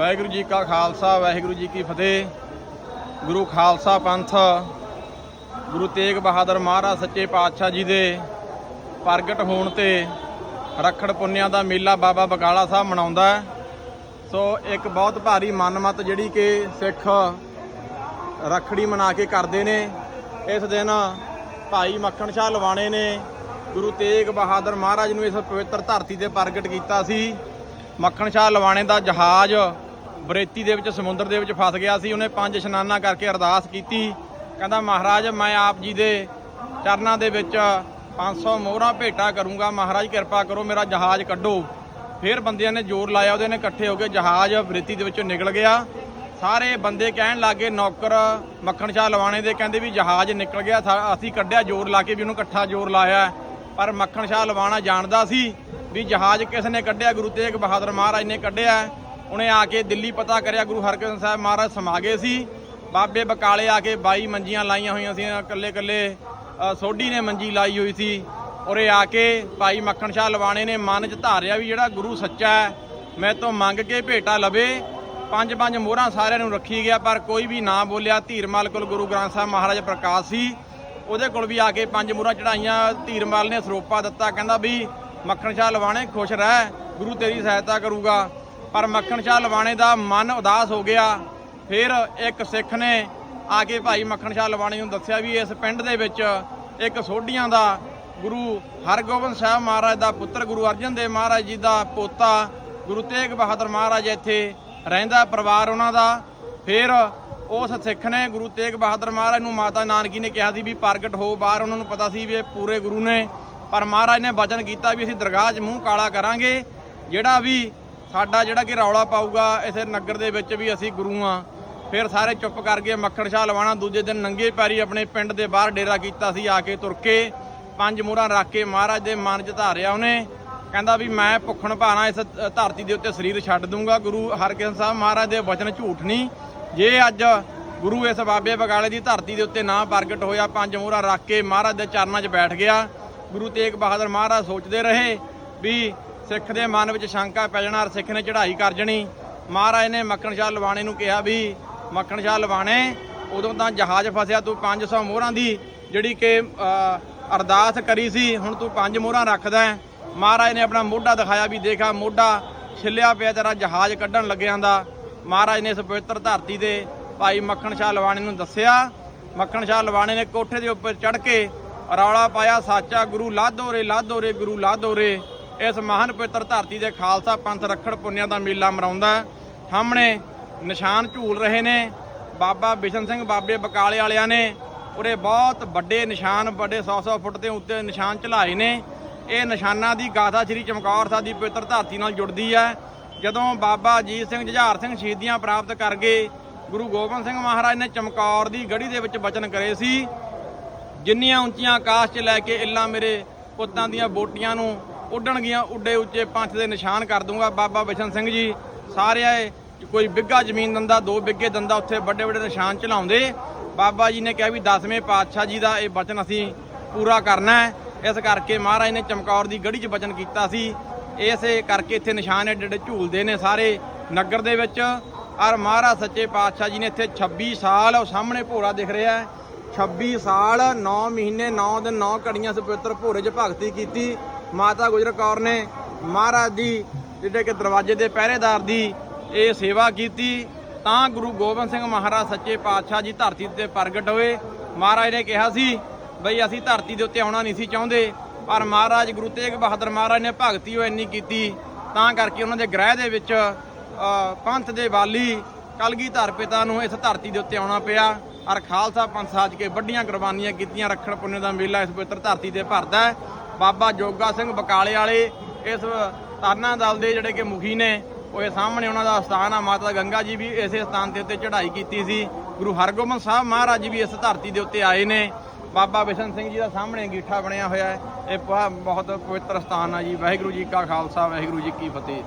ਵਾਹਿਗੁਰੂ ਜੀ ਕਾ ਖਾਲਸਾ, ਵਾਹਿਗੁਰੂ ਜੀ ਕੀ ਫਤਿਹ। ਗੁਰੂ ਖਾਲਸਾ ਪੰਥ, ਗੁਰੂ ਤੇਗ ਬਹਾਦਰ ਮਹਾਰਾਜ ਸੱਚੇ ਪਾਤਸ਼ਾਹ ਜੀ ਦੇ ਪ੍ਰਗਟ ਹੋਣ ਤੇ ਰੱਖੜ ਪੁੰਨਿਆਂ ਦਾ ਮੇਲਾ ਬਾਬਾ ਬਕਾਲਾ ਸਾਹਿਬ ਮਨਾਉਂਦਾ ਸੋ ਇੱਕ ਬਹੁਤ ਭਾਰੀ ਮਨਮਤ ਜਿਹੜੀ ਕਿ ਸਿੱਖ ਰੱਖੜੀ ਮਨਾ ਕੇ ਕਰਦੇ ਨੇ। ਇਸ ਦਿਨ ਭਾਈ ਮੱਖਣ ਸ਼ਾਹ ਲਵਾਣੇ ਨੇ ਗੁਰੂ ਤੇਗ ਬਹਾਦਰ ਮਹਾਰਾਜ ਨੂੰ ਇਸ ਪਵਿੱਤਰ ਧਰਤੀ ਤੇ ਪ੍ਰਗਟ ਕੀਤਾ ਸੀ। ਮੱਖਣ ਸ਼ਾਹ ਲਵਾਣੇ ਦਾ ਜਹਾਜ਼ ਬਰੇਤੀ ਦੇ ਵਿੱਚ, ਸਮੁੰਦਰ ਦੇ ਵਿੱਚ ਫਸ ਗਿਆ ਸੀ। ਉਹਨੇ ਪੰਜ ਇਸ਼ਨਾਨਾਂ ਕਰਕੇ ਅਰਦਾਸ ਕੀਤੀ। ਕਹਿੰਦਾ, ਮਹਾਰਾਜ, ਮੈਂ ਆਪ ਜੀ ਦੇ ਚਰਨਾਂ ਦੇ ਵਿੱਚ 500 ਮੋਹਰਾਂ ਭੇਟਾ ਕਰੂੰਗਾ। ਮਹਾਰਾਜ, ਕਿਰਪਾ ਕਰੋ, ਮੇਰਾ ਜਹਾਜ਼ ਕੱਢੋ। ਫਿਰ ਬੰਦਿਆਂ ਨੇ ਜ਼ੋਰ ਲਾਇਆ। ਉਹਦੇ ਨੇ ਇਕੱਠੇ ਹੋ ਕੇ ਜਹਾਜ਼ ਬਰੇਤੀ ਦੇ ਵਿੱਚੋਂ ਨਿਕਲ ਗਿਆ। ਸਾਰੇ ਬੰਦੇ ਕਹਿਣ ਲੱਗੇ, ਨੌਕਰ ਮੱਖਣ ਸ਼ਾਹ ਲਵਾਣੇ ਦੇ। ਕਹਿੰਦੇ ਵੀ, ਜਹਾਜ਼ ਨਿਕਲ ਗਿਆ। ਸਾ- ਅਸੀਂ ਕੱਢਿਆ ਜ਼ੋਰ ਲਾ ਕੇ ਵੀ ਉਹਨੂੰ ਇਕੱਠਾ ਜ਼ੋਰ ਲਾਇਆ ਪਰ ਮੱਖਣ ਸ਼ਾਹ ਲਵਾਣਾ ਜਾਣਦਾ ਸੀ ਵੀ ਜਹਾਜ਼ ਕਿਸ ਨੇ ਕੱਢਿਆ? ਗੁਰੂ ਤੇਗ ਬਹਾਦਰ ਮਹਾਰਾਜ ਨੇ ਕੱਢਿਆ ਉਹਨੇ ਆ ਕੇ ਦਿੱਲੀ ਪਤਾ ਕਰਿਆ, ਗੁਰੂ ਹਰਗੋਬਿੰਦ ਸਾਹਿਬ ਮਹਾਰਾਜ ਸਮਾਗੇ ਸੀ। ਬਾਬੇ ਬਕਾਲੇ ਆ ਕੇ 22 ਮੰਜੀਆਂ ਲਾਈਆਂ ਹੋਈਆਂ ਸੀ, ਇਕੱਲੇ ਇਕੱਲੇ ਸੋਢੀ ਨੇ ਮੰਜੀ ਲਾਈ ਹੋਈ ਸੀ। ਉਰੇ ਆ ਕੇ ਭਾਈ ਮੱਖਣ ਸ਼ਾਹ ਲਵਾਣੇ ਨੇ ਮਨ 'ਚ ਧਾਰਿਆ ਵੀ ਜਿਹੜਾ ਗੁਰੂ ਸੱਚਾ ਹੈ, ਮੈਂ ਤੋਂ ਮੰਗ ਕੇ ਭੇਟਾ ਲਵੇ। ਪੰਜ ਪੰਜ ਮੋਹਰਾਂ ਸਾਰਿਆਂ ਨੂੰ ਰੱਖੀ ਗਿਆ, ਪਰ ਕੋਈ ਵੀ ਨਾ ਬੋਲਿਆ। ਧੀਰਮਾਲ ਕੋਲ ਗੁਰੂ ਗ੍ਰੰਥ ਸਾਹਿਬ ਮਹਾਰਾਜ ਪ੍ਰਕਾਸ਼ ਸੀ। ਉਹਦੇ ਕੋਲ ਵੀ ਆ ਕੇ ਪੰਜ ਮੋਹਰਾਂ ਚੜਾਈਆਂ ਧੀਰਮਾਲ ਨੇ ਸਰੋਪਾ ਦਿੱਤਾ। ਕਹਿੰਦਾ ਵੀ ਮੱਖਣ ਸ਼ਾਹ ਲਵਾਣੇ ਖੁਸ਼ ਰਹਿ, ਗੁਰੂ ਤੇਰੀ ਸਹਾਇਤਾ ਕਰੂਗਾ। ਪਰ ਮੱਖਣ ਸ਼ਾਹ ਲਵਾਣੇ ਦਾ ਮਨ ਉਦਾਸ ਹੋ ਗਿਆ। ਫਿਰ ਇੱਕ ਸਿੱਖ ਨੇ ਆ ਕੇ ਭਾਈ ਮੱਖਣ ਸ਼ਾਹ ਲਵਾਣੇ ਨੂੰ ਦੱਸਿਆ ਵੀ ਇਸ ਪਿੰਡ ਦੇ ਵਿੱਚ ਇੱਕ ਸੋਢੀਆਂ ਦਾ ਗੁਰੂ ਹਰਗੋਬਿੰਦ ਸਾਹਿਬ ਮਹਾਰਾਜ ਦਾ ਪੁੱਤਰ ਗੁਰੂ ਅਰਜਨ ਦੇਵ ਮਹਾਰਾਜ ਜੀ ਦਾ ਪੋਤਾ ਗੁਰੂ ਤੇਗ ਬਹਾਦਰ ਮਹਾਰਾਜ ਇੱਥੇ ਰਹਿੰਦਾ, ਪਰਿਵਾਰ ਉਹਨਾਂ ਦਾ। ਫਿਰ ਉਸ ਸਿੱਖ ਨੇ ਗੁਰੂ ਤੇਗ ਬਹਾਦਰ ਮਹਾਰਾਜ ਨੂੰ ਮਾਤਾ ਨਾਨਕੀ ਨੇ ਕਿਹਾ ਸੀ ਵੀ ਪ੍ਰਗਟ ਹੋ, ਬਾਹਰ ਉਹਨਾਂ ਨੂੰ ਪਤਾ ਸੀ ਵੀ ਇਹ ਪੂਰੇ ਗੁਰੂ ਨੇ। ਪਰ ਮਹਾਰਾਜ ਨੇ ਵਚਨ ਕੀਤਾ ਵੀ ਅਸੀਂ ਦਰਗਾਹ 'ਚ ਮੂੰਹ ਕਾਲਾ ਕਰਾਂਗੇ। ਜਿਹੜਾ ਵੀ ਸਾਡਾ ਜਿਹੜਾ ਕਿ ਰੌਲਾ ਪਾਊਗਾ ਇਸੇ ਨਗਰ ਦੇ ਵਿੱਚ ਵੀ ਅਸੀਂ ਗੁਰੂ ਆ ਫਿਰ ਸਾਰੇ ਚੁੱਪ ਕਰ ਗਏ, ਮੱਖਣ ਸ਼ਾਹ ਲਵਾਣਾ ਦੂਜੇ ਦਿਨ ਨੰਗੇ ਪੈਰੀ ਆਪਣੇ ਪਿੰਡ ਦੇ ਬਾਹਰ ਡੇਰਾ ਕੀਤਾ ਸੀ, ਆ ਕੇ ਤੁਰ ਕੇ ਪੰਜ ਮੋਹਰਾਂ ਰੱਖ ਕੇ ਮਹਾਰਾਜ ਦੇ ਮਨ 'ਚ ਧਾਰਿਆ ਉਹਨੇ। ਕਹਿੰਦਾ ਵੀ ਮੈਂ ਭੁੱਖਣ ਭਾਣਾ, ਇਸ ਧਰਤੀ ਦੇ ਉੱਤੇ ਸਰੀਰ ਛੱਡ ਦੂੰਗਾ। ਗੁਰੂ ਹਰਗੋਬਿੰਦ ਸਾਹਿਬ ਮਹਾਰਾਜ ਦੇ ਵਚਨ ਝੂਠ ਨਹੀਂ। ਜੇ ਅੱਜ ਗੁਰੂ ਇਸ ਬਾਬੇ ਬਗਾਲੇ ਦੀ ਧਰਤੀ ਦੇ ਉੱਤੇ ਨਾ ਪ੍ਰਗਟ ਹੋਇਆ, ਪੰਜ ਮੋਹਰਾਂ ਰੱਖ ਕੇ ਮਹਾਰਾਜ ਦੇ ਚਰਨਾਂ 'ਚ ਬੈਠ ਗਿਆ। ਗੁਰੂ ਤੇਗ ਬਹਾਦਰ ਮਹਾਰਾਜ ਸੋਚਦੇ ਰਹੇ ਵੀ ਸਿੱਖ ਦੇ ਮਨ ਵਿੱਚ ਸ਼ੰਕਾ ਪੈ ਜਾਣਾ, ਔਰ ਸਿੱਖ ਨੇ ਚੜ੍ਹਾਈ ਕਰ ਜਣੀ। ਮਹਾਰਾਜ ਨੇ ਮੱਖਣ ਸ਼ਾਹ ਲਵਾਣੇ ਨੂੰ ਕਿਹਾ ਵੀ, ਮੱਖਣ ਸ਼ਾਹ ਲਵਾਣੇ ਉਦੋਂ ਤਾਂ ਜਹਾਜ਼ ਫਸਿਆ, ਤੂੰ 500 ਮੋਹਰਾਂ ਦੀ, ਜਿਹੜੀ ਕਿ ਅਰਦਾਸ ਕਰੀ ਸੀ, ਹੁਣ ਤੂੰ ਪੰਜ ਮੋਹਰਾਂ ਰੱਖਦਾ ਹੈ। ਮਹਾਰਾਜ ਨੇ ਆਪਣਾ ਮੋਢਾ ਦਿਖਾਇਆ ਵੀ ਦੇਖਾ, ਮੋਢਾ ਛਿੱਲਿਆ ਪਿਆ, ਤੇਰਾ ਜਹਾਜ਼ ਕੱਢਣ ਲੱਗਿਆਂ ਦਾ। ਮਹਾਰਾਜ ਨੇ ਇਸ ਪਵਿੱਤਰ ਧਰਤੀ 'ਤੇ ਭਾਈ ਮੱਖਣ ਸ਼ਾਹ ਲਵਾਣੇ ਨੂੰ ਦੱਸਿਆ। ਮੱਖਣ ਸ਼ਾਹ ਲਵਾਣੇ ਨੇ ਕੋਠੇ ਦੇ ਉੱਪਰ ਚੜ ਕੇ ਰੌਲਾ ਪਾਇਆ, ਸਾਚਾ ਗੁਰੂ ਲਾਧੋ ਰੇ ਲਾਧੋ ਰੇ, ਗੁਰੂ ਲਾਧੋ ਰੇ। ਇਸ ਮਹਾਨ ਪਵਿੱਤਰ ਧਰਤੀ ਦੇ ਖਾਲਸਾ ਪੰਥ ਰੱਖੜ ਪੁੰਨਿਆਂ ਦਾ ਮੇਲਾ ਮਨਾਉਂਦਾ ਸਾਹਮਣੇ ਨਿਸ਼ਾਨ ਝੂਲ ਰਹੇ ਨੇ। ਬਾਬਾ ਬਿਸ਼ਨ ਸਿੰਘ ਬਾਬੇ ਬਕਾਲੇ ਵਾਲਿਆਂ ਨੇ ਉਰੇ ਬਹੁਤ ਵੱਡੇ ਨਿਸ਼ਾਨ, ਵੱਡੇ 100-100 ਫੁੱਟ ਦੇ ਉੱਤੇ ਨਿਸ਼ਾਨ ਚਲਾਏ ਨੇ। ਇਹ ਨਿਸ਼ਾਨਾਂ ਦੀ ਗਾਥਾ ਸ੍ਰੀ ਚਮਕੌਰ ਸਾਹਿਬ ਦੀ ਪਵਿੱਤਰ ਧਰਤੀ ਨਾਲ ਜੁੜਦੀ ਹੈ। ਜਦੋਂ ਬਾਬਾ ਅਜੀਤ ਸਿੰਘ ਜੁਝਾਰ ਸਿੰਘ ਸ਼ਹੀਦੀਆਂ ਪ੍ਰਾਪਤ ਕਰ ਗਏ, ਗੁਰੂ ਗੋਬਿੰਦ ਸਿੰਘ ਮਹਾਰਾਜ ਨੇ ਚਮਕੌਰ ਦੀ ਗੜੀ ਦੇ ਵਿੱਚ ਬਚਨ ਕਰੇ ਸੀ। ਜਿੰਨੀਆਂ ਉੱਚੀਆਂ ਆਕਾਸ਼ 'ਚ ਲੈ ਕੇ ਇੱਲਾ ਮੇਰੇ ਪੁੱਤਾਂ ਦੀਆਂ ਬੋਟੀਆਂ ਨੂੰ ਉੱਡਣਗੀਆਂ ਉੱਡੇ ਉੱਚੇ ਪੰਥ ਦੇ ਨਿਸ਼ਾਨ ਕਰ ਦੂੰਗਾ ਬਾਬਾ ਬਚਨ ਸਿੰਘ ਜੀ ਸਾਰਿਆਂ ਕੋਈ ਬਿੱਗਾ ਜ਼ਮੀਨ ਦੰਦਾ, ਦੋ ਬਿੱਗੇ ਦੰਦਾ ਉੱਥੇ ਵੱਡੇ ਵੱਡੇ ਨਿਸ਼ਾਨ ਚਲਾਉਂਦੇ। ਬਾਬਾ ਜੀ ਨੇ ਕਿਹਾ ਵੀ 10ਵੇਂ ਪਾਤਸ਼ਾਹ ਜੀ ਦਾ ਇਹ ਬਚਨ ਅਸੀਂ ਪੂਰਾ ਕਰਨਾ ਹੈ। ਇਸ ਕਰਕੇ ਮਹਾਰਾਜ ਨੇ ਚਮਕੌਰ ਦੀ ਗੜੀ 'ਚ ਬਚਨ ਕੀਤਾ ਸੀ। ਇਸੇ ਕਰਕੇ ਇੱਥੇ ਨਿਸ਼ਾਨ ਏਡੇ ਏਡੇ ਝੂਲਦੇ ਨੇ ਸਾਰੇ ਨਗਰ ਦੇ ਵਿੱਚ। ਔਰ ਮਹਾਰਾਜ ਸੱਚੇ ਪਾਤਸ਼ਾਹ ਜੀ ਨੇ ਇੱਥੇ 26 ਸਾਲ ਉਹ ਸਾਹਮਣੇ ਭੋਰਾ ਦਿਖ ਰਿਹਾ ਹੈ। 26 ਸਾਲ 9 ਮਹੀਨੇ 9 ਦਿਨ 9 ਘੜੀਆਂ ਇਸ ਪਵਿੱਤਰ ਭੋਰੇ 'ਚ ਭਗਤੀ ਕੀਤੀ। ਮਾਤਾ ਗੁਜਰ ਕੌਰ ਨੇ ਮਹਾਰਾਜ ਦੀ ਜਿਹੜੇ ਕਿ ਦਰਵਾਜ਼ੇ ਦੇ ਪਹਿਰੇਦਾਰ ਦੀ ਇਹ ਸੇਵਾ ਕੀਤੀ, ਤਾਂ ਗੁਰੂ ਗੋਬਿੰਦ ਸਿੰਘ ਮਹਾਰਾਜ ਸੱਚੇ ਪਾਤਸ਼ਾਹ ਜੀ ਧਰਤੀ ਤੇ ਪ੍ਰਗਟ ਹੋਏ। ਮਹਾਰਾਜ ਨੇ ਕਿਹਾ ਸੀ, ਬਈ ਅਸੀਂ ਧਰਤੀ ਦੇ ਉੱਤੇ ਆਉਣਾ ਨਹੀਂ ਸੀ ਚਾਹੁੰਦੇ, ਪਰ ਮਹਾਰਾਜ ਗੁਰੂ ਤੇਗ ਬਹਾਦਰ ਮਹਾਰਾਜ ਨੇ ਭਗਤੀ ਉਹ ਇੰਨੀ ਕੀਤੀ, ਤਾਂ ਕਰਕੇ ਉਹਨਾਂ ਦੇ ਗ੍ਰਹਿ ਦੇ ਵਿੱਚ ਪੰਥ ਦੇ ਵਾਲੀ ਕਲਗੀਧਰ ਪਿਤਾ ਨੂੰ ਇਸ ਧਰਤੀ ਦੇ ਉੱਤੇ ਆਉਣਾ ਪਿਆ। ਔਰ ਖਾਲਸਾ ਪੰਥ ਸਾਜ ਕੇ ਵੱਡੀਆਂ ਕੁਰਬਾਨੀਆਂ ਕੀਤੀਆਂ, ਰੱਖਣ ਪੁੰਨੇ ਦਾ ਮੇਲਾ ਇਸ ਪਵਿੱਤਰ ਧਰਤੀ ਤੇ ਭਰਦਾ ਹੈ। ਬਾਬਾ ਜੋਗਾ ਸਿੰਘ ਬਕਾਲੇ ਵਾਲੇ ਇਸ ਤਰਨਾ ਦਲ ਦੇ ਜਿਹੜੇ ਕਿ ਮੁਖੀ ਨੇ, ਉਹ ਇਹ ਸਾਹਮਣੇ ਉਹਨਾਂ ਦਾ ਸਥਾਨ ਆ, ਮਾਤਾ ਗੰਗਾ ਜੀ ਵੀ ਇਸੇ ਸਥਾਨ ਦੇ ਉੱਤੇ ਚੜ੍ਹਾਈ ਕੀਤੀ ਸੀ। ਗੁਰੂ ਹਰਗੋਬਿੰਦ ਸਾਹਿਬ ਮਹਾਰਾਜ ਜੀ ਵੀ ਇਸ ਧਰਤੀ ਦੇ ਉੱਤੇ ਆਏ ਨੇ। ਬਾਬਾ ਬਿਸ਼ਨ ਸਿੰਘ ਜੀ ਦਾ ਸਾਹਮਣੇ ਅੰਗੀਠਾ ਬਣਿਆ ਹੋਇਆ ਹੈ। ਇਹ ਬ- ਬਹੁਤ ਪਵਿੱਤਰ ਸਥਾਨ ਆ ਜੀ। ਵਾਹਿਗੁਰੂ ਜੀ ਕਾ ਖਾਲਸਾ, ਵਾਹਿਗੁਰੂ ਜੀ ਕੀ ਫਤਿਹ।